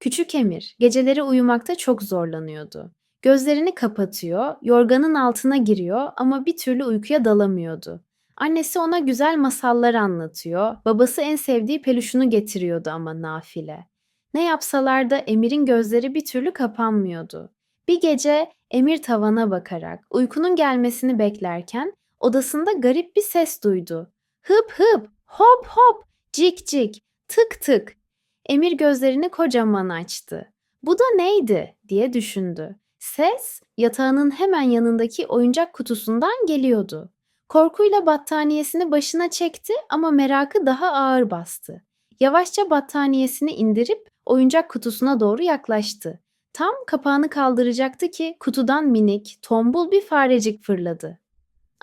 Küçük Emir geceleri uyumakta çok zorlanıyordu. Gözlerini kapatıyor, yorganın altına giriyor ama bir türlü uykuya dalamıyordu. Annesi ona güzel masallar anlatıyor, babası en sevdiği peluşunu getiriyordu ama nafile. Ne yapsalar da Emir'in gözleri bir türlü kapanmıyordu. Bir gece Emir tavana bakarak uykunun gelmesini beklerken odasında garip bir ses duydu. Hıp hıp, hop hop, cik cik, tık tık. Emir gözlerini kocaman açtı. Bu da neydi diye düşündü. Ses yatağının hemen yanındaki oyuncak kutusundan geliyordu. Korkuyla battaniyesini başına çekti ama merakı daha ağır bastı. Yavaşça battaniyesini indirip oyuncak kutusuna doğru yaklaştı. Tam kapağını kaldıracaktı ki kutudan minik, tombul bir farecik fırladı.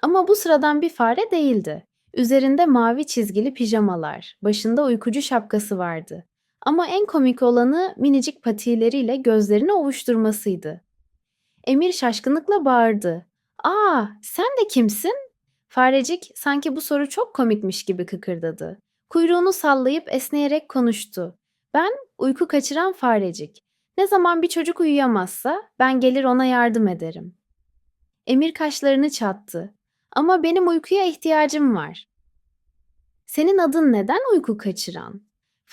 Ama bu sıradan bir fare değildi. Üzerinde mavi çizgili pijamalar, başında uykucu şapkası vardı. Ama en komik olanı minicik patileriyle gözlerini ovuşturmasıydı. Emir şaşkınlıkla bağırdı. "Aa, sen de kimsin?" Farecik sanki bu soru çok komikmiş gibi kıkırdadı. Kuyruğunu sallayıp esneyerek konuştu. "Ben uyku kaçıran farecik. Ne zaman bir çocuk uyuyamazsa ben gelir ona yardım ederim." Emir kaşlarını çattı. "Ama benim uykuya ihtiyacım var." "Senin adın neden uyku kaçıran?"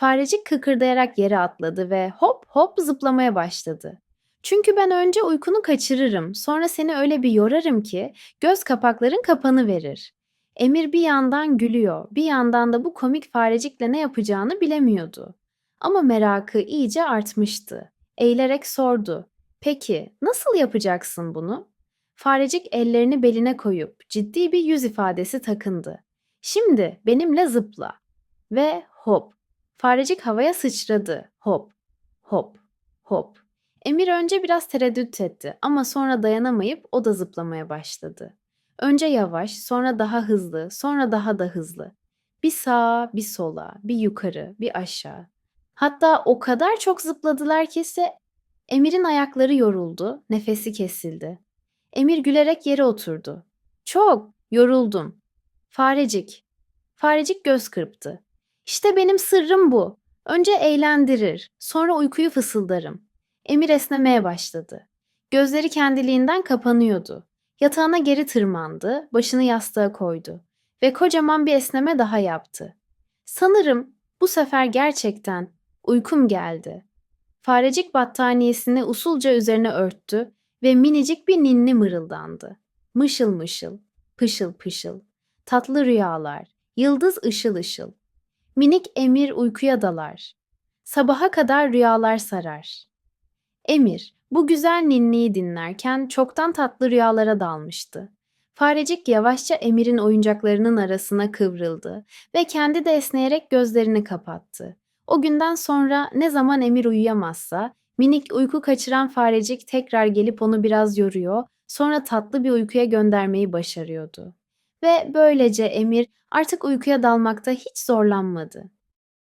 Farecik kıkırdayarak yere atladı ve hop hop zıplamaya başladı. Çünkü ben önce uykunu kaçırırım, sonra seni öyle bir yorarım ki göz kapakların kapanı verir. Emir bir yandan gülüyor, bir yandan da bu komik farecikle ne yapacağını bilemiyordu. Ama merakı iyice artmıştı. Eğilerek sordu. Peki, nasıl yapacaksın bunu? Farecik ellerini beline koyup ciddi bir yüz ifadesi takındı. Şimdi benimle zıpla. Ve hop. Farecik havaya sıçradı. Hop, hop, hop. Emir önce biraz tereddüt etti ama sonra dayanamayıp o da zıplamaya başladı. Önce yavaş, sonra daha hızlı, sonra daha da hızlı. Bir sağa, bir sola, bir yukarı, bir aşağı. Hatta o kadar çok zıpladılar ki ise Emir'in ayakları yoruldu, nefesi kesildi. Emir gülerek yere oturdu. Çok, yoruldum. Farecik. Farecik göz kırptı. İşte benim sırrım bu. Önce eğlendirir, sonra uykuyu fısıldarım. Emir esnemeye başladı. Gözleri kendiliğinden kapanıyordu. Yatağına geri tırmandı, başını yastığa koydu ve kocaman bir esneme daha yaptı. Sanırım bu sefer gerçekten uykum geldi. Farecik battaniyesini usulca üzerine örttü ve minicik bir ninni mırıldandı. Mışıl mışıl, pışıl pışıl, tatlı rüyalar, yıldız ışıl ışıl. Minik Emir uykuya dalar. Sabaha kadar rüyalar sarar. Emir, bu güzel ninniyi dinlerken çoktan tatlı rüyalara dalmıştı. Farecik yavaşça Emir'in oyuncaklarının arasına kıvrıldı ve kendi de esneyerek gözlerini kapattı. O günden sonra ne zaman Emir uyuyamazsa, minik uyku kaçıran farecik tekrar gelip onu biraz yoruyor, sonra tatlı bir uykuya göndermeyi başarıyordu. Ve böylece Emir artık uykuya dalmakta hiç zorlanmadı.